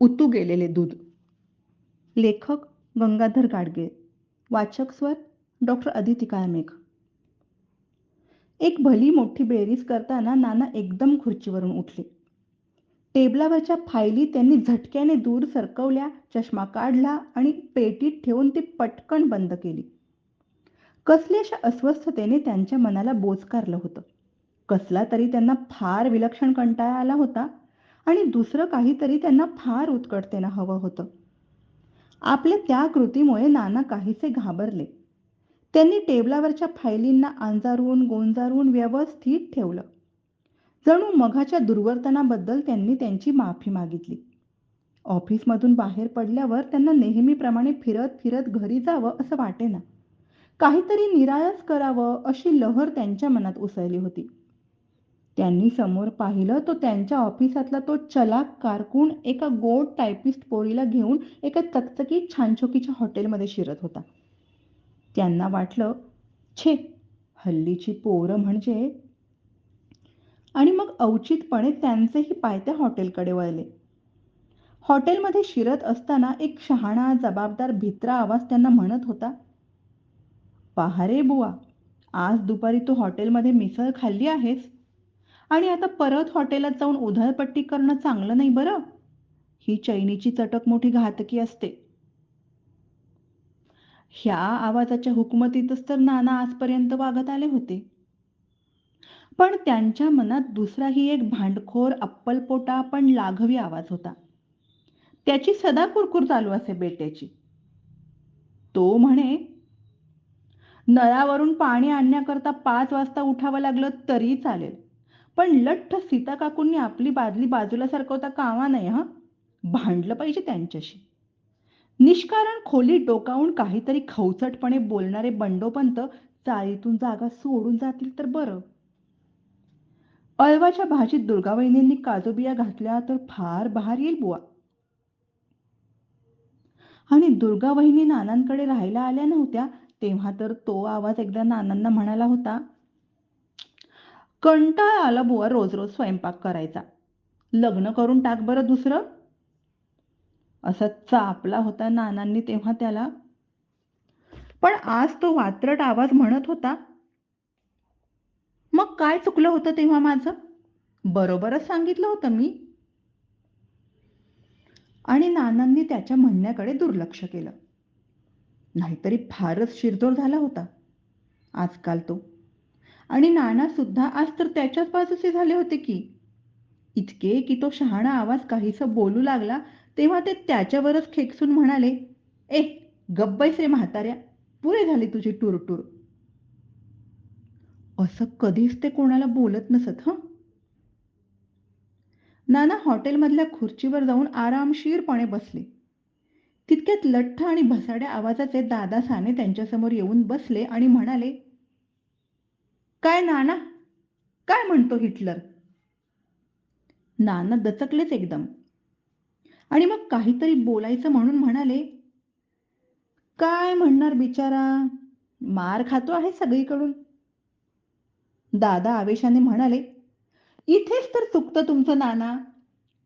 उतू गेलेले दूध. लेखक गंगाधर गाडगे. वाचक स्वर डॉक्टर अदिती काळमेघ एक भली मोठी बेरीज करताना नाना एकदम खुर्चीवरून उठले. टेबलावरच्या फायली त्यांनी झटक्याने दूर सरकवल्या चष्मा काढला आणि पेटीत ठेवून ती पटकन बंद केली. कसल्याशा अस्वस्थतेने त्यांच्या मनाला बोचकारलं होतं. कसला तरी त्यांना फार विलक्षण कंटाळा आला होता. आणि दुसरं काहीतरी त्यांना फार उत्कटतेनं हवं होतं. आपल्या त्या कृतीमुळे नाना काहीसे घाबरले. त्यांनी टेबलावरच्या फायलींना अंजारून गोंजारून व्यवस्थित ठेवलं. जणू मघाच्या दुर्वर्तनाबद्दल त्यांनी त्यांची माफी मागितली. ऑफिसमधून बाहेर पडल्यावर त्यांना नेहमीप्रमाणे फिरत फिरत घरी जावं असं वाटेना. काहीतरी निराळच करावं अशी लहर त्यांच्या मनात उसळली होती. त्यांनी समोर पाहिलं तो त्यांच्या ऑफिसातला तो चलाक कारकून एका गोड टायपिस्ट पोरीला घेऊन एका चकचकीत छानछोकीच्या हॉटेलमध्ये शिरत होता. त्यांना वाटलं छे हल्लीची पोरं म्हणजे आणि मग अवचितपणे त्यांचेही पाय त्या हॉटेलकडे वळले. हॉटेलमध्ये शिरत असताना एक शहाणा जबाबदार भित्रा आवाज त्यांना म्हणत होता पहा रे बुवा आज दुपारी तू हॉटेलमध्ये मिसळ खाल्ली आहेस? आणि आता परत हॉटेलात जाऊन उधळपट्टी करणं चांगलं नाही बरं? ही चैनीची चटक मोठी घातकी असते. ह्या आवाजाच्या हुकमतीतच तर नाना आजपर्यंत वागत आले होते. पण त्यांच्या मनात दुसराही एक भांडखोर अप्पलपोटा पण लाघवी आवाज होता. त्याची सदा कुरकुर चालू असे बेट्याची. तो म्हणे नळावरून पाणी आणण्याकरता पाच वाजता उठावं लागलं तरी चालेल. पण लठ्ठ सीता काकूंनी आपली बादली बाजूला सरकवता कामा नाही हा? भांडलं पाहिजे त्यांच्याशी. निष्कारण खोलीत डोकावून काहीतरी खवचटपणे बोलणारे बंडोपंत चाळीतून जागा सोडून जातील तर बरं. अळवाच्या भाजीत दुर्गावहिनींनी काजूबिया घातल्या तर फार बहार येईल बुवा. आणि दुर्गावहिनी नानांकडे राहायला आल्या नव्हत्या तेव्हा तर तो आवाज एकदा नानांना म्हणाला होता कंटाळा आला बुवा रोज रोज स्वयंपाक करायचा. लग्न करून टाक बरं दुसरं. असा चापला होता नानांनी तेव्हा त्याला. पण आज तो वात्रट आवाज म्हणत होता. मग काय चुकलं होतं तेव्हा माझं? बरोबरच सांगितलं होतं मी. आणि नानांनी त्याच्या म्हणण्याकडे दुर्लक्ष केलं. नाहीतरी फारच शिरजोर झाला होता. आजकाल तो आणि नाना सुद्धा आज तर त्याच्याच बाजूचे झाले होते की. इतके की तो शहाणा आवाज काहीस बोलू लागला तेव्हा ते त्याच्यावरच खेकसून म्हणाले ए गब्बैस रे म्हाताऱ्या पुरे झाली तुझी टूरटूर. असं कधीच ते कोणाला बोलत नसत हं? नाना हॉटेलमधल्या खुर्चीवर जाऊन आरामशीरपणे बसले. तितक्यात लठ्ठ आणि भसाड्या आवाजाचे दादा साने त्यांच्यासमोर येऊन बसले आणि म्हणाले काय नाना? काय म्हणतो हिटलर? नाना दचकलेच एकदम. आणि मग काहीतरी बोलायचं म्हणून म्हणाले काय म्हणणार बिचारा? मार खातो आहे सगळीकडून. दादा आवेशाने म्हणाले इथेच तर चुकतं तुमचं नाना.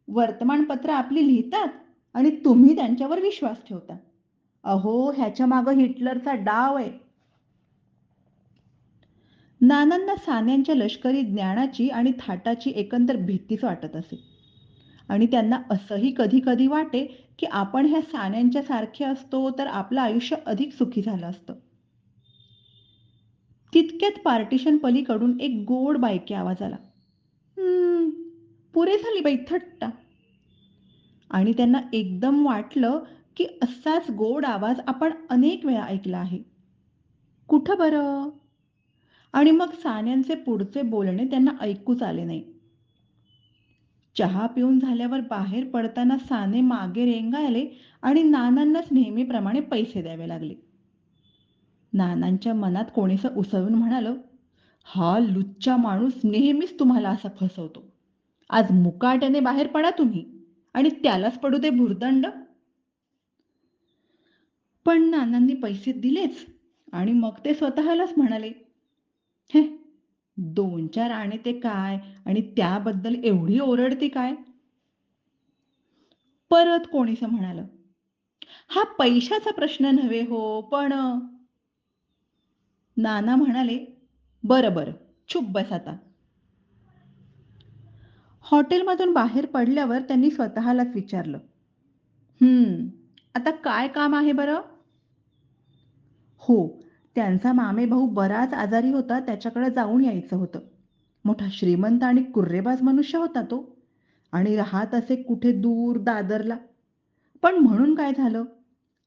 वर्तमानपत्र आपली लिहितात आणि तुम्ही त्यांच्यावर विश्वास ठेवता. अहो ह्याच्या मागं हिटलरचा डाव आहे. नानांना सान्यांच्या लष्करी ज्ञानाची आणि थाटाची एकंदर भीतीच वाटत असे. आणि त्यांना असंही कधी कधी वाटे की आपण ह्या सान्यांच्या सारखे असतो तर आपलं आयुष्य अधिक सुखी झालं असतं. तितक्यात पार्टिशन पलीकडून एक गोड बायके आवाज आला. पुरे झाली बाई थट्टा. आणि त्यांना एकदम वाटलं की असाच गोड आवाज आपण अनेक वेळा ऐकला आहे. कुठं बरं? आणि मग सान्यांचे पुढचे बोलणे त्यांना ऐकूच आले नाही. चहा पिऊन झाल्यावर बाहेर पडताना साने मागे रेंगाळले आणि नानांनाच नेहमीप्रमाणे पैसे द्यावे लागले. नानांच्या मनात कोणीस उसळून म्हणालं हा लुच्चा माणूस नेहमीच तुम्हाला असा फसवतो. आज मुकाट्याने बाहेर पडा तुम्ही आणि त्यालाच पडू दे भुर्दंड. पण नानांनी पैसे दिलेच आणि मग ते स्वतःलाच म्हणाले हे दोन चार आणे ते काय? आणि त्याबद्दल एवढी ओरडते काय? परत कोणीस म्हणालं? हा पैशाचा प्रश्न नव्हे हो पण नाना म्हणाले बरं बरं चुप बस आता. हॉटेलमधून बाहेर पडल्यावर त्यांनी स्वतःलाच विचारलं हम्म आता काय काम आहे बरं? हो त्यांचा मामे भाऊ बराच आजारी होता त्याच्याकडे जाऊन यायचं होतं. मोठा श्रीमंत आणि कुर्रेबाज मनुष्य होता तो. आणि राहत असे कुठे दूर दादरला. पण म्हणून काय झालं?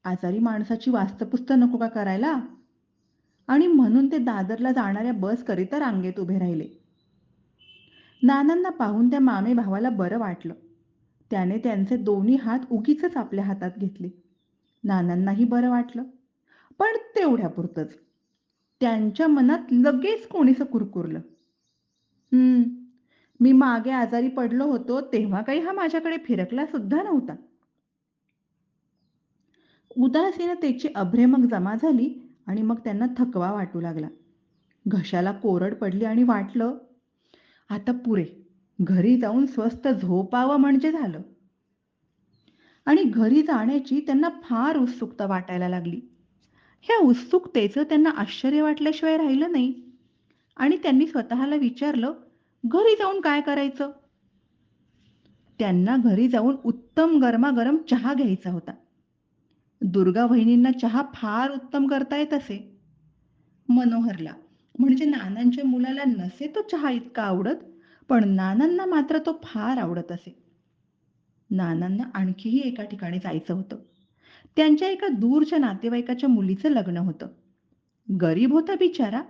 आजारी माणसाची वास्तपुस्त नको का करायला? आणि म्हणून ते दादरला जाणाऱ्या बस करिता रांगेत उभे राहिले. नानांना पाहून त्या मामे भावाला बरं वाटलं. त्याने त्यांचे दोन्ही हात उगीच आपल्या हातात घेतले. नानांनाही बरं वाटलं. पण तेवढ्यापुरतच. त्यांच्या मनात लगेच कोणीच कुरकुरलं. हम्म मी मागे आजारी पडलो होतो तेव्हा काही हा माझ्याकडे फिरकला सुद्धा नव्हता. उदासीनतेची अभ्रेमक जमा झाली आणि मग त्यांना थकवा वाटू लागला. घशाला कोरड पडली आणि वाटलं आता पुरे घरी जाऊन स्वस्त झोपावं म्हणजे झालं. आणि घरी जाण्याची त्यांना फार उत्सुकता वाटायला लागली. ह्या उत्सुकतेचं त्यांना आश्चर्य वाटल्याशिवाय राहिलं नाही. आणि त्यांनी स्वतःला विचारलं घरी जाऊन काय करायचं? त्यांना घरी जाऊन उत्तम गरमागरम चहा घ्यायचा होता. दुर्गा बहिणींना चहा फार उत्तम करता येत असे. मनोहरला म्हणजे नानांच्या मुलाला नसे तो चहा इतका आवडत पण नानांना मात्र तो फार आवडत असे. नानांना आणखीही एका ठिकाणी जायचं होतं. त्यांच्या एका दूरच्या नातेवाईकाच्या मुलीचं लग्न होतं. गरीब होता बिचारा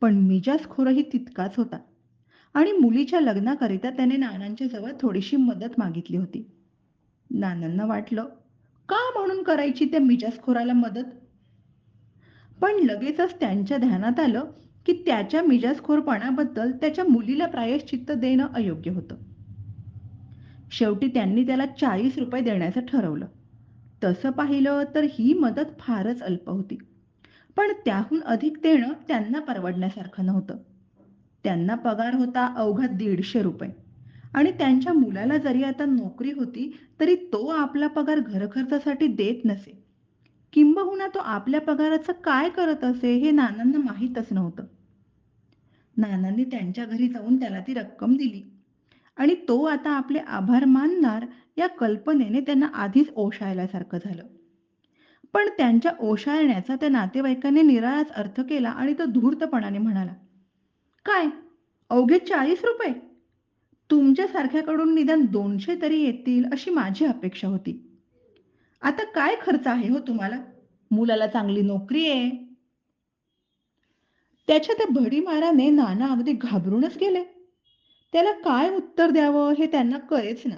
पण मिजाजखोरही तितकाच होता. आणि मुलीच्या लग्नाकरिता त्याने नानांच्या जवळ थोडीशी मदत मागितली होती. नानांना वाटलं का म्हणून करायची त्या मिजाजखोराला मदत? पण लगेचच त्यांच्या ध्यानात आलं की त्याच्या मिजाजखोरपणाबद्दल त्याच्या मुलीला प्रायश्चित्त देणं अयोग्य होतं. शेवटी त्यांनी त्याला चाळीस रुपये देण्याचं ठरवलं. तसं पाहिलं तर ही मदत फारच अल्प होती. पण त्याहून अधिक देणं त्यांना परवडण्यासारखं नव्हतं. त्यांना पगार होता अवघा दीडशे रुपये. आणि त्यांच्या मुलाला जरी आता नोकरी होती तरी तो आपला पगार घरखर्चासाठी देत नसे. किंबहुना तो आपल्या पगाराचं काय करत असे हे नानांना माहीतच नव्हतं. नानांनी त्यांच्या घरी जाऊन त्याला ती रक्कम दिली. आणि तो आता आपले आभार मानणार या कल्पनेने त्यांना आधीच ओशाळल्यासारखं झालं. पण त्यांच्या ओशाळण्याचा त्या नातेवाईकाने निराळाच अर्थ केला आणि तो धूर्तपणाने म्हणाला काय? अवघे चाळीस रुपये? तुमच्यासारख्याकडून निदान दोनशे तरी येतील अशी माझी अपेक्षा होती. आता काय खर्च आहे हो तुम्हाला? मुलाला चांगली नोकरी आहे. त्याच्या त्या भडीमाराने नाना अगदी घाबरूनच गेले. त्याला काय उत्तर द्यावं हे त्यांना कळेच ना.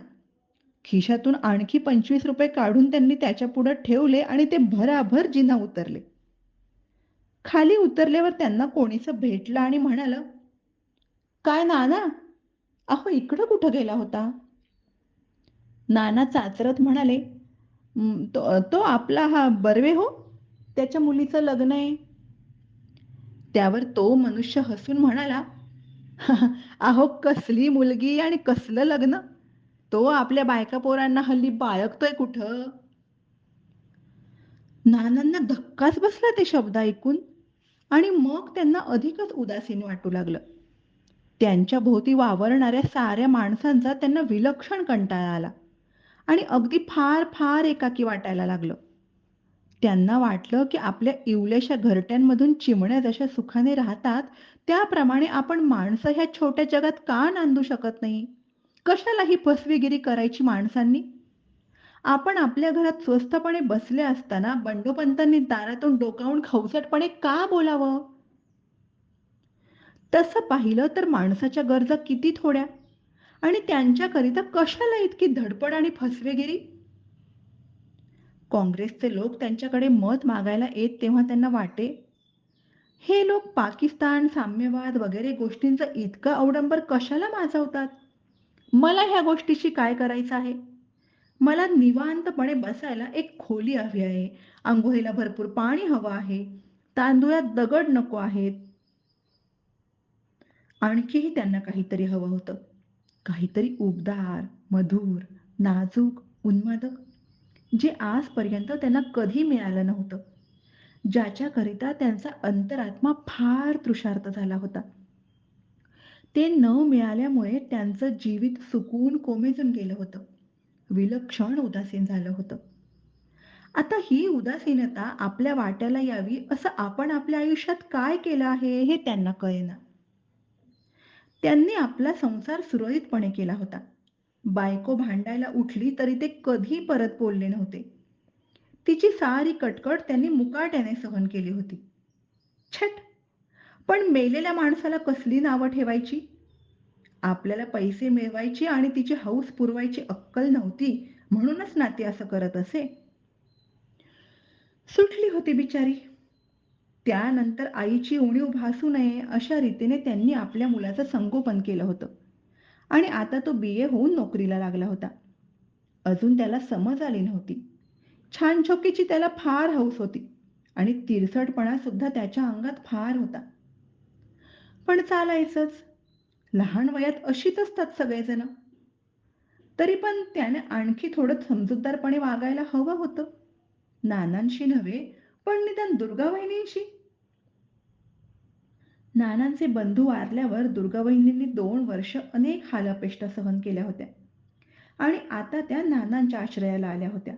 खिशातून आणखी पंचवीस रुपये काढून त्यांनी त्याच्या पुढे ठेवले आणि ते भराभर जिना उतरले. खाली उतरल्यावर त्यांना कोणीच भेटलं आणि म्हणाल काय नाना? अहो इकडं कुठं गेला होता? नाना चाचरत म्हणाले तो तो आपला हा बर्वे हो त्याच्या मुलीचं लग्न आहे. त्यावर तो मनुष्य हसून म्हणाला अहो कसली मुलगी आणि कसलं लग्न? तो आपल्या बायका पोरांना हल्ली बाळगतोय कुठं? नानांना धक्काच बसला ते शब्द ऐकून आणि मग त्यांना अधिकच उदासीन वाटू लागलं. त्यांच्या भोवती वावरणाऱ्या साऱ्या माणसांचा त्यांना विलक्षण कंटाळा आला आणि अगदी फार फार एकाकी वाटायला लागलं. त्यांना वाटलं की आपल्या इवल्याशा घरट्यांमधून चिमण्या जशा सुखाने राहतात त्याप्रमाणे आपण माणसं ह्या छोट्या जगात का नांदू शकत नाही? कशाला ही फसवेगिरी करायची माणसांनी? आपण आपल्या घरात स्वस्तपणे बसले असताना बंडोपंतांनी दारातून डोकावून खवसटपणे का बोलावं? तसं पाहिलं तर माणसाच्या गरजा किती थोड्या? आणि त्यांच्याकरिता कशाला इतकी धडपड आणि फसवेगिरी? काँग्रेसचे लोक त्यांच्याकडे मत मागायला येत तेव्हा त्यांना वाटे. हे लोक पाकिस्तान साम्यवाद वगैरे गोष्टींचं इतकं अवडंबर कशाला माजवतात? मला ह्या गोष्टीशी काय करायचं आहे? मला निवांतपणे बसायला एक खोली हवी आहे. आंघोळीला भरपूर पाणी हवं आहे. तांदुळात दगड नको आहेत. आणखीही त्यांना काहीतरी हवं होतं. काहीतरी उबदार मधुर नाजूक उन्मादक. जे आजपर्यंत त्यांना कधी मिळालं नव्हतं. ज्याच्याकरिता त्यांचा अंतरात्मा फार तृषार्थ झाला होता. ते न मिळाल्यामुळे त्यांचं जीवित सुकून कोमेजून गेलं होतं. विलक्षण उदासीन झालं होतं. आता ही उदासीनता आपल्या वाट्याला यावी असं आपण आपल्या आयुष्यात काय केलं आहे हे त्यांना कळेना. त्यांनी आपला संसार सुरळीतपणे केला होता. बायको भांडायला उठली तरी ते कधी परत बोलले नव्हते. तिची सारी कटकट त्यांनी मुकाट्याने सहन केली होती. छट! पण मेलेल्या माणसाला कसली नावं ठेवायची? आपल्याला पैसे मिळवायची आणि तिची हौस पुरवायची अक्कल नव्हती म्हणूनच नाती असं करत असे. सुटली होती बिचारी. त्यानंतर आईची उणीव भासू नये अशा रीतीने त्यांनी आपल्या मुलाचं संगोपन केलं होतं आणि आता तो बी. ए. होऊन नोकरीला लागला होता. अजून त्याला समज आली नव्हती. छानछोकीची त्याला फार हौस होती आणि तिरसटपणा सुद्धा त्याच्या अंगात फार होता. पण चालायचंच. लहान वयात अशीच असतात सगळेजण. तरी पण त्याने आणखी थोडं समजूतदारपणे वागायला हवं होतं. नानांशी नव्हे, पण निदान दुर्गावहिनींशी. नानांचे बंधू वारल्यावर दुर्गावहिनींनी दोन वर्ष अनेक हालअपेष्टा सहन केल्या होत्या आणि आता त्या नानांच्या आश्रयाला आल्या होत्या.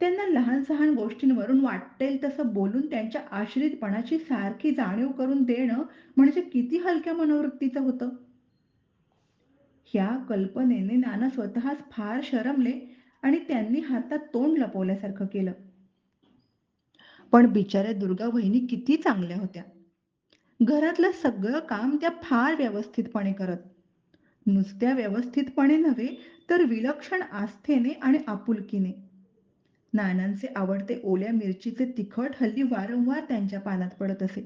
त्यांना लहान-सहान गोष्टींवरून वाटेल तसं बोलून त्यांच्या आश्रितपणाची सारखी जाणीव करून देणं म्हणजे किती हलक्या मनोवृत्तीचं होतं. ह्या कल्पनेने नाना स्वतःच फार शरमले आणि त्यांनी हातात तोंड लपवल्यासारखं केलं. पण बिचाऱ्या दुर्गावहिनी किती चांगल्या होत्या. घरातलं सगळं काम त्या फार व्यवस्थितपणे करत. नुसत्या व्यवस्थितपणे नव्हे, तर विलक्षण आस्थेने आणि आपुलकीने. नानांचे आवडते ओल्या मिरचीचे तिखट हल्ली वारंवार त्यांच्या पानात पडत असे.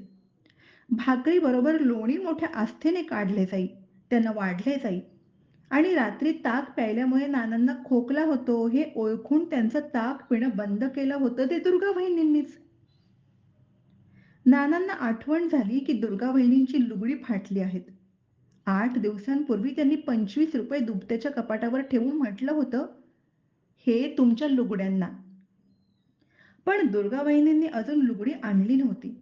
भाकरी बरोबर लोणी मोठ्या आस्थेने काढले जाई, त्यांना वाढले जाई आणि रात्री ताक प्यायल्यामुळे नानांना खोकला होतो हे ओळखून त्यांचं ताक पिणं बंद केलं होतं ते दुर्गावहिनींनीच. नानांना आठवण झाली की दुर्गा वहिनींची लुगडी फाटली आहेत. आठ दिवसांपूर्वी त्यांनी पंचवीस रुपये दुपट्याच्या कपाटावर ठेवून म्हटलं होतं, हे तुमच्या लुगड्यांना. पण दुर्गावहिनींनी अजून लुगडी आणली नव्हती.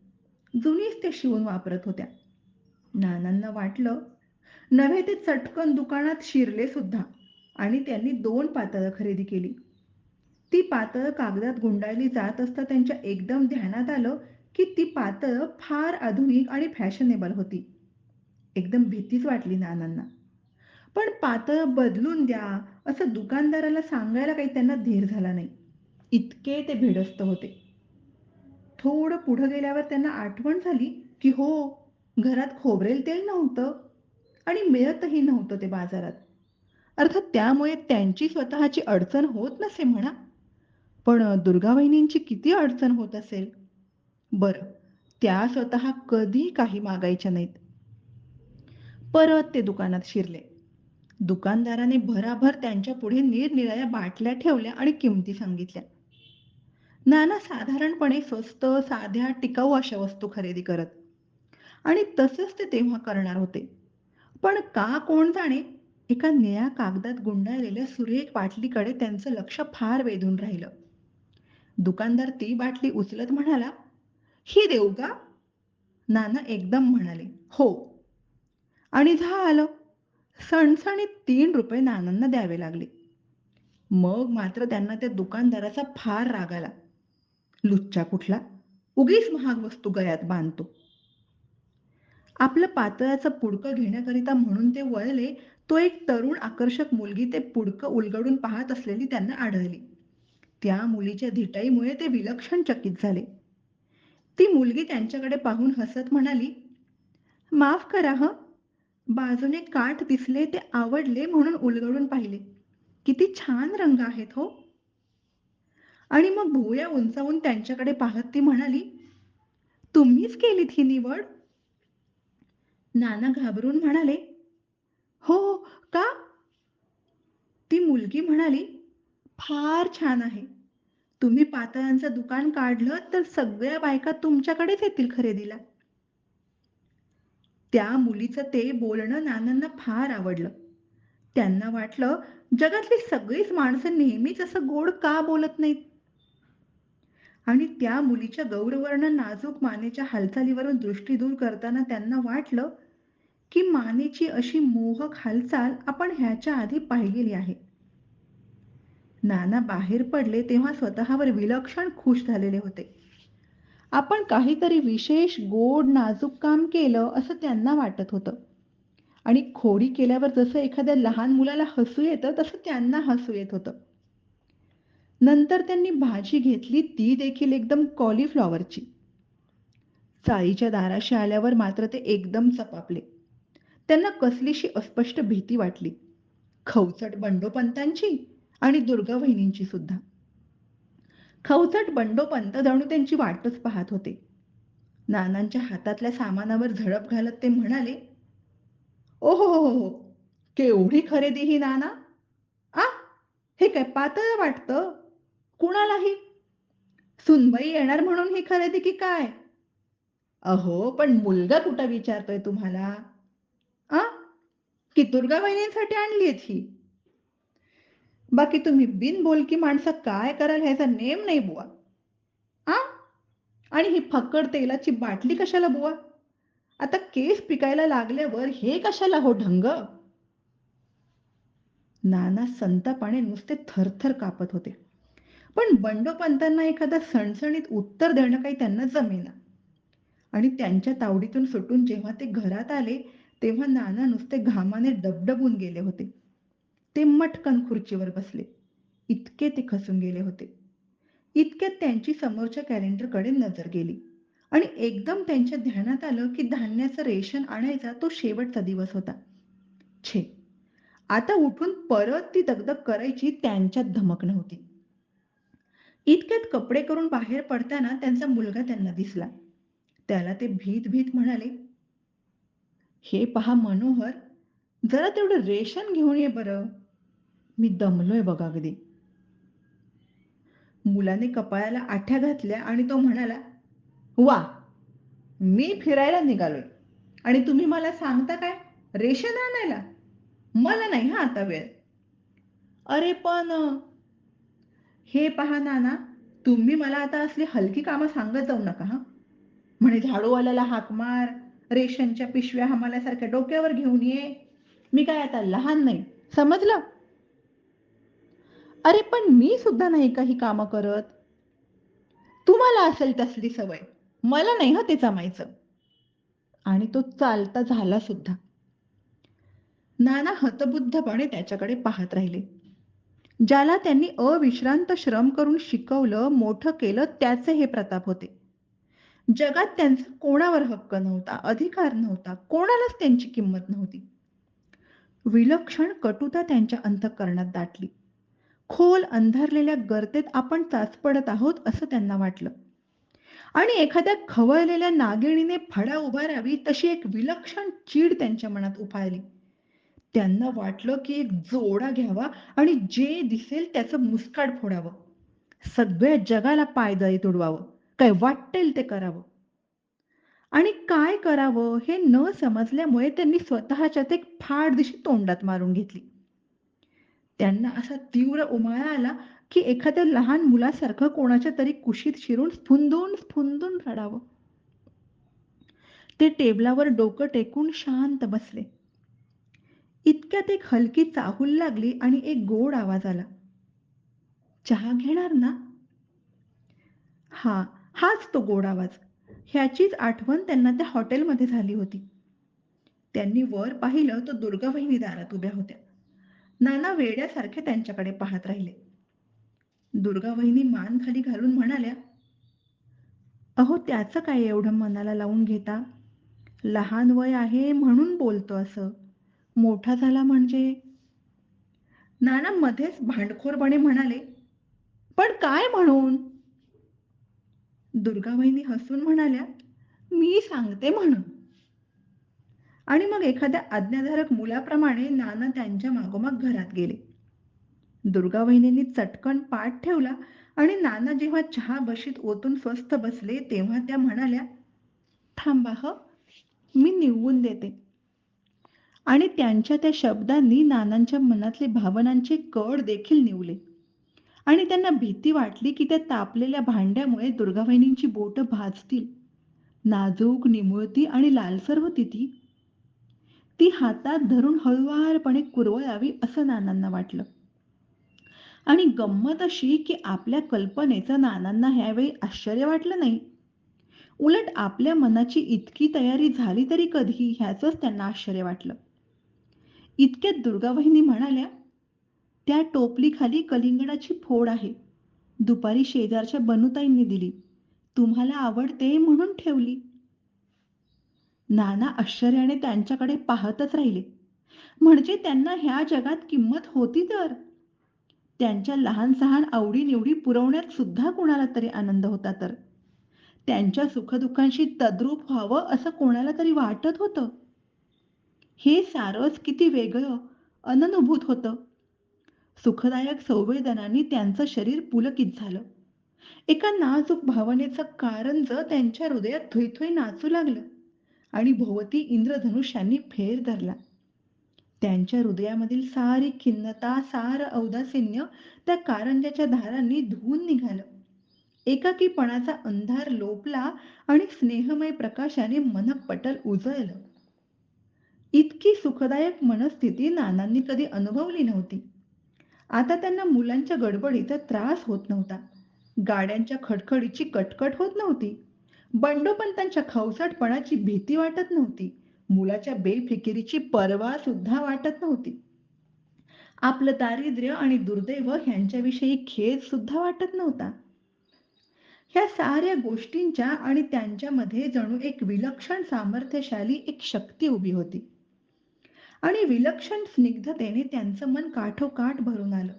जुनीच ते शिवून वापरत होत्या. नानांना वाटलं, नव्हे ते चटकन दुकानात शिरले सुद्धा आणि त्यांनी दोन पातळं खरेदी केली. ती पातळं कागदात गुंडाळली जात असता त्यांच्या एकदम ध्यानात आलं की ती पातळं फार आधुनिक आणि फॅशनेबल होती. एकदम भीतीच वाटली नानांना. पण पातळ बदलून द्या असं दुकानदाराला सांगायला काही त्यांना धीर झाला नाही. इतके ते भिडस्त होते. थोडं पुढं गेल्यावर त्यांना आठवण झाली की हो, घरात खोबरेल तेल नव्हतं आणि मिळतही नव्हतं ते बाजारात. अर्थात त्यामुळे त्यांची स्वतःची अडचण होत नसे म्हणा, पण दुर्गावहिनींची किती अडचण होत असेल. बरं, त्या स्वतः कधी काही मागायच्या नाहीत. परत ते दुकानात शिरले. दुकानदाराने भराभर त्यांच्या पुढे निरनिराळ्या बाटल्या ठेवल्या आणि किमती सांगितल्या. नाना साधारणपणे स्वस्त, साध्या, टिकाऊ अशा वस्तू खरेदी करत आणि तसंच ते तेव्हा करणार होते. पण का कोण जाणे, एका निळ्या कागदात गुंडाळलेल्या सुरेख बाटलीकडे त्यांचं लक्ष फार वेधून राहिलं. दुकानदार ती बाटली उचलत म्हणाला, ही देऊ का? नाना एकदम म्हणाले, हो. आणि झालं. सणसणीत तीन रुपये नानांना द्यावे लागले. मग मात्र त्यांना त्या दुकानदाराचा फार राग आला. लुच्चा कुठला, उगीच महाग वस्तू गळ्यात बांधतो. आपलं पातळाचं पुडकं घेण्याकरिता म्हणून ते वळले, तो एक तरुण आकर्षक मुलगी ते पुडकं उलगडून पाहत असलेली त्यांना आढळली. त्या मुलीच्या धिटाईमुळे ते विलक्षण चकित झाले. ती मुलगी त्यांच्याकडे पाहून हसत म्हणाली, माफ करा हं, बाजूने काठ दिसले ते आवडले म्हणून उलगडून पाहिले. किती छान रंग आहेत हो. आणि मग भुवया उंचावून त्यांच्याकडे पाहत ती म्हणाली, तुम्हीच केलीत ही निवड? नाना घाबरून म्हणाले, हो, का? ती मुलगी म्हणाली, फार छान आहे. तुम्ही पातळांचं दुकान काढलं तर सगळ्या बायका तुमच्याकडेच येतील खरेदीला. त्या मुलीचं ते बोलणं नानांना फार आवडलं. त्यांना वाटलं जगातली सगळीच माणसं नेहमीच असं गोड का बोलत नाहीत आणि त्या मुलीच्या गौरवर्ण नाजूक मानेच्या हालचालीवरून दृष्टी दूर करताना त्यांना वाटलं की मानेची अशी मोहक हालचाल आपण ह्याच्या आधी पाहिलेली आहे नाना बाहेर पडले तेव्हा स्वतःवर विलक्षण खुश झालेले होते. आपण काहीतरी विशेष गोड नाजूक काम केलं असं त्यांना वाटत होतं. आणि खोडी केल्यावर जसं एखाद्या लहान मुलाला हसू येतं तसं त्यांना हसू येत होतं. नंतर त्यांनी भाजी घेतली ती देखील एकदम कॉलीफ्लॉवरची चाळीच्या दाराशी आल्यावर मात्र ते एकदम चपापले. त्यांना कसलीशी अस्पष्ट भीती वाटली. खवचट बंडोपंतांची? आणि दुर्गा वहिनींची सुद्धा. खवचट बंडोपंत जणू त्यांची वाटच पाहत होते. नानांच्या हातातल्या सामानावर झडप घालत ते म्हणाले ओहो हो हो हो केवढी खरेदी ही नाना? आ हे काय पातळ वाटतं? कुणालाही? सुनबाई येणार म्हणून ही खरेदी की काय? अहो पण मुलगा कुठं विचारतोय तुम्हाला? आ की दुर्गा वहिनींसाठी आणलीत ही? बाकी तुम्ही बिनबोलकी माणसं काय कराल ह्याचा नेम नाही बुवा. आ? आणि ही फक्कड तेलाची बाटली कशाला बुवा? आता केस पिकायला लागल्यावर हे कशाला हो ढंग? नाना संतापाने नुसते थरथर कापत होते. पण बंडोपंतांना एखादा सणसणीत उत्तर देणं काही त्यांना जमेना. आणि त्यांच्या तावडीतून सुटून जेव्हा ते घरात आले तेव्हा नाना नुसते घामाने डबडबून गेले होते. ते मटकन खुर्चीवर बसले. इतके ते खसून गेले होते. इतक्यात त्यांची समोरच्या कॅलेंडरकडे नजर गेली. आणि एकदम त्यांच्या ध्यानात आलं की धान्याचं रेशन आणायचा तो शेवटचा दिवस होता. छे. आता उठून परत ती दगदग करायची त्यांच्यात धमक नव्हती. इतक्यात कपडे करून बाहेर पडताना त्यांचा मुलगा त्यांना दिसला. त्याला ते भीत भीत म्हणाले हे पहा मनोहर जरा तेवढं रेशन घेऊन ये बरं. मी दमलोय बघा अगदी. मुलाने कपाळाला आठ्या घातल्या आणि तो म्हणाला वा मी फिरायला निघालोय. आणि तुम्ही मला सांगता काय? रेशन आणायला? मला नाही हा आता वेळ. अरे पण हे पहा नाना तुम्ही मला आता असली हलकी कामं सांगत जाऊ नका हा. म्हणे झाडूवाल्याला हाक मार रेशनच्या पिशव्या हमाल्यासारख्या डोक्यावर घेऊन ये. मी काय आता लहान नाही समजलं? अरे पण मी सुद्धा नाही काही कामं करत. तुम्हाला असेल तसली सवय. मला नाही हं ते जमायचं. आणि तो चालता झाला सुद्धा. नाना हतबुद्धपणे त्याच्याकडे पाहत राहिले. ज्याला त्यांनी अविश्रांत श्रम करून शिकवलं मोठं केलं त्याचे हे प्रताप होते. जगात त्यांचा कोणावर हक्क नव्हता अधिकार नव्हता कोणालाच त्यांची किंमत नव्हती. विलक्षण कटुता त्यांच्या अंतःकरणात दाटली. खोल अंधारलेल्या गर्तेत आपण चाचपडत आहोत असं त्यांना वाटलं. आणि एखाद्या खवळलेल्या नागिणीने फडा उभारावी तशी एक विलक्षण चीड त्यांच्या मनात उफाळली. त्यांना वाटलं की एक जोडा घ्यावा आणि जे दिसेल त्याचं मुस्काड फोडावं. सगळ्या जगाला पायदळी तुडवावं. काय वाटेल ते करावं. आणि काय करावं हे न समजल्यामुळे त्यांनी स्वतःच्यात एक फाड दिशी तोंडात मारून घेतली. त्यांना असा तीव्र उमाळा आला की एखाद्या लहान मुलासारखं कोणाच्या तरी कुशीत शिरून स्फुंदून स्फुंदून रडावं. ते टेबलावर डोकं टेकून शांत बसले. इतक्यात एक हलकी चाहूल लागली आणि एक गोड आवाज आला. चहा घेणार ना? हा हाच तो गोड आवाज. ह्याचीच आठवण त्यांना त्या हॉटेलमध्ये झाली होती. त्यांनी वर पाहिलं तर दुर्गा वहिनी दारात उभ्या होत्या. नाना वेड्यासारखे त्यांच्याकडे पाहत राहिले. दुर्गा वहिनी मान खाली घालून म्हणाल्या अहो त्याचं काय एवढं मनाला लावून घेता? लहान वय आहे म्हणून बोलतो असं. मोठा झाला म्हणजे? नाना मध्येच भांडखोरपणे म्हणाले पण काय म्हणून? दुर्गा वहिनी हसून म्हणाल्या मी सांगते म्हणून. आणि मग एखाद्या आज्ञाधारक मुलाप्रमाणे नाना त्यांच्या मागोमाग घरात गेले. दुर्गा वहिनींनी चटकन पाठ ठेवला आणि नाना जेव्हा चहा बशीत ओतून स्वस्थ बसले तेव्हा त्या म्हणाल्या थांबा ह मी निवून देते. आणि त्यांच्या त्या शब्दांनी नानांच्या मनातले भावनांचे कड देखील निवले. आणि त्यांना भीती वाटली की त्या तापलेल्या भांड्यामुळे दुर्गावहिनींची बोटं भाजतील. नाजूक निमुळती आणि लालसर होती ती. ती हातात धरून हळुवारपणे कुरवळावी असं नानांना वाटलं. आणि गंमत अशी की आपल्या कल्पनेचं नानांना ह्यावेळी आश्चर्य वाटलं नाही. उलट आपल्या मनाची इतकी तयारी झाली तरी कधी ह्याचंच त्यांना आश्चर्य वाटलं. इतक्यात दुर्गावहिनी म्हणाल्या त्या टोपलीखाली कलिंगडाची फोड आहे. दुपारी शेजारच्या बनूताईंनी दिली. तुम्हाला आवडते म्हणून ठेवली. नाना आश्चर्याने त्यांच्याकडे पाहतच राहिले. म्हणजे त्यांना ह्या जगात किंमत होती तर? त्यांच्या लहान सहान आवडीनिवडी पुरवण्यात सुद्धा कोणाला तरी आनंद होता तर? त्यांच्या सुखदुःखांशी तद्रूप व्हावं असं कोणाला तरी वाटत होतं? हे सारंच किती वेगळं अननुभूत होतं. सुखदायक संवेदनांनी त्यांचं शरीर पुलकित झालं. एका नाजूक भावनेचं कारंज त्यांच्या हृदयात थुईथुई नाचू लागलं आणि भोवती इंद्रधनुष्यांनी फेर धरला. त्यांच्या हृदयामधील सारी खिन्नता सार औदासिन्य त्या कारंजाच्या धारांनी धुवून निघालं. एकाकीपणाचा अंधार लोपला आणि स्नेहमय प्रकाशाने मनपटल उजळलं. इतकी सुखदायक मनस्थिती नानांनी कधी अनुभवली नव्हती. आता त्यांना मुलांच्या गडबडीचा त्रास होत नव्हता. गाड्यांच्या खडखडीची कटकट होत नव्हती. बंडोपंतांच्या खवसाटपणाची भीती वाटत नव्हती. मुलाच्या बेफिकिरीची पर्वा सुद्धा वाटत नव्हती. आपलं दारिद्र्य आणि दुर्दैव ह्यांच्याविषयी खेद सुद्धा वाटत नव्हता. ह्या साऱ्या गोष्टींच्या आणि त्यांच्यामध्ये जणू एक विलक्षण सामर्थ्यशाली एक शक्ती उभी होती. आणि विलक्षण स्निग्धतेने त्यांचं मन काठोकाठ भरून आलं.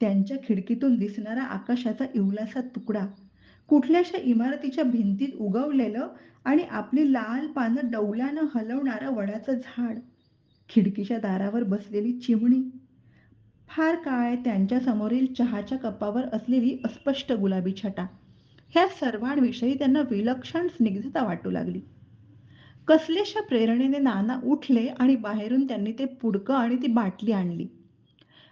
त्यांच्या खिडकीतून दिसणारा आकाशाचा इवलासा तुकडा कुठल्याशा इमारतीच्या भिंतीत उगवलेलं आणि आपली लाल पानं डौल्यानं हलवणारं वडाचं झाड. खिडकीच्या दारावर बसलेली चिमणी. फार काय त्यांच्या समोरील चहाच्या कपावर असलेली अस्पष्ट गुलाबी छटा. ह्या सर्वांविषयी त्यांना विलक्षण स्निग्धता वाटू लागली. कसलेशा प्रेरणेने नाना उठले आणि बाहेरून त्यांनी ते पुडकं आणि ती बाटली आणली.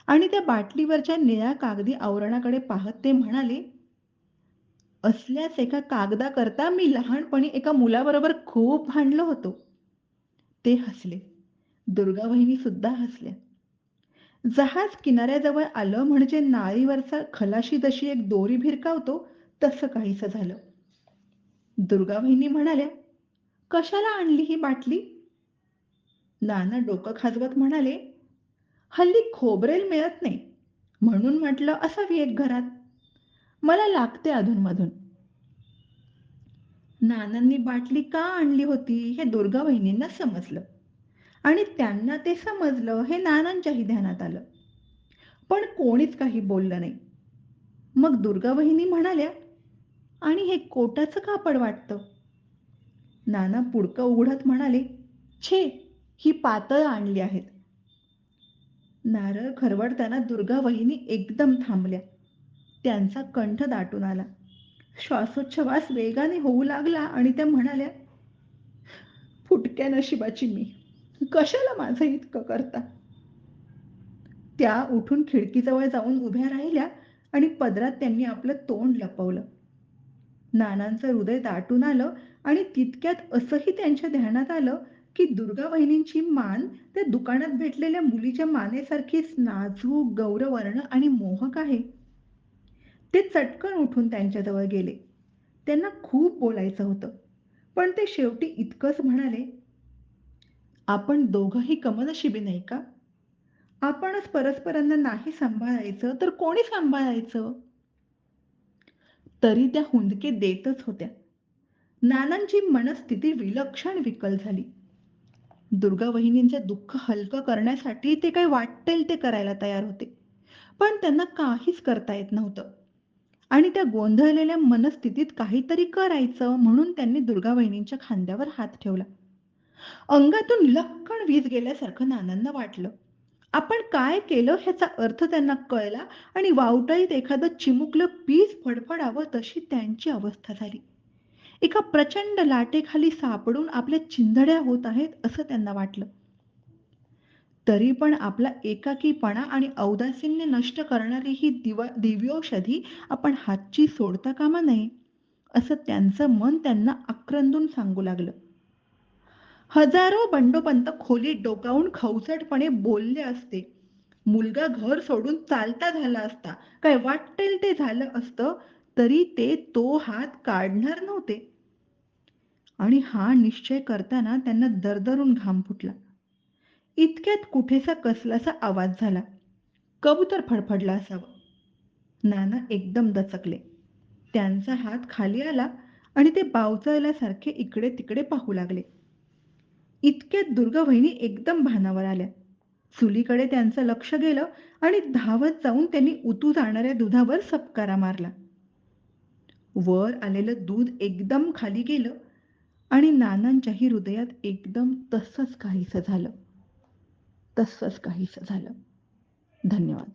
आणि त्या बाटलीवरच्या निळ्या कागदी आवरणाकडे पाहत ते म्हणाले असल्याच एका कागदाकरता मी लहानपणी एका मुलाबरोबर खूप भांडलो होतो. ते हसले. दुर्गावहिनी सुद्धा हसल्या. जहाज किनाऱ्याजवळ आलं म्हणजे नाळीवरचा खलाशी जशी एक दोरी भिरकावतो तसं काहीस झालं. दुर्गावहिनी म्हणाल्या कशाला आणली ही बाटली? नाना डोकं खाजवत म्हणाले हल्ली खोबरेल मिळत नाही. म्हणून म्हटलं असावी एक घरात. मला लागते अधूनमधून. नानांनी बाटली का आणली होती हे दुर्गा वहिनींना समजलं. आणि त्यांना ते समजलं हे नानांच्याही ध्यानात आलं. पण कोणीच काही बोललं नाही. मग दुर्गा वहिनी म्हणाल्या आणि हे कोटाचं कापड वाटतं? नाना पुडकं उघडत म्हणाले छे ही पातळ आणली आहेत. नारळ खरवडताना दुर्गा वहिनी एकदम थांबल्या. त्यांचा कंठ दाटून आला. श्वासोच्छवास वेगाने होऊ लागला आणि त्या म्हणाल्या फुटक्या नशिबाची मी. कशाला माझं इतकं करता? त्या उठून खिडकीजवळ जाऊन उभ्या राहिल्या आणि पदरात त्यांनी आपलं तोंड लपवलं. नानांचं हृदय दाटून आलं आणि तितक्यात असंही त्यांच्या ध्यानात आलं की दुर्गा वहिनींची मान त्या दुकानात भेटलेल्या मुलीच्या मानेसारखीच नाजूक गौरवर्ण आणि मोहक आहे. ते चटकन उठून त्यांच्याजवळ गेले. त्यांना खूप बोलायचं होतं. पण ते शेवटी इतकंच म्हणाले आपण दोघंही कमनशिबी नाही का? आपणच परस्परांना नाही सांभाळायचं तर कोणी सांभाळायचं? तरी त्या हुंदके देतच होत्या. नानांची मनस्थिती विलक्षण विकल झाली. दुर्गा वहिनींचे दुःख हलकं करण्यासाठी ते काय वाटेल ते करायला तयार होते. पण त्यांना काहीच करता येत नव्हतं. आणि त्या गोंधळलेल्या मनस्थितीत काहीतरी करायचं म्हणून त्यांनी दुर्गा वहिनींच्या खांद्यावर हात ठेवला. अंगातून लक्कण वीज गेल्यासारखं नानांना वाटलं. आपण काय केलं ह्याचा अर्थ त्यांना कळला आणि वावटळीत एखादं चिमुकलं पीस फडफडावं तशी त्यांची अवस्था झाली. एका प्रचंड लाटेखाली सापडून आपल्या चिंधड्या होत आहेत असं त्यांना वाटलं. तरी पण आपला एकाकीपणा आणि औदासीन्य नष्ट करणारी ही दिवा दिव्यौषधी आपण हातची सोडता कामा नये असं त्यांचं मन त्यांना आक्रंदून सांगू लागलं. हजारो बंडोपंत खोलीत डोकावून खवचटपणे बोलले असते. मुलगा घर सोडून चालता झाला असता काय वाटेल ते झालं असतं तरी ते तो हात काढणार नव्हते. आणि हा निश्चय करताना त्यांना दरदरून घाम फुटला. इतक्यात कुठेसा कसलासा आवाज झाला. कबूतर फडफडला असावं. नाना एकदम दचकले. त्यांचा हात खाली आला आणि ते बावचायल्यासारखे इकडे तिकडे पाहू लागले. इतक्यात दुर्गावहिनी एकदम भानावर आल्या. चुलीकडे त्यांचं लक्ष गेलं आणि धावत जाऊन त्यांनी उतू जाणाऱ्या दुधावर सपकारा मारला. वर आलेलं दूध एकदम खाली गेलं आणि नानांच्याही हृदयात एकदम तसंच काहीसं झालं. तसंच काहीसं झालं. धन्यवाद.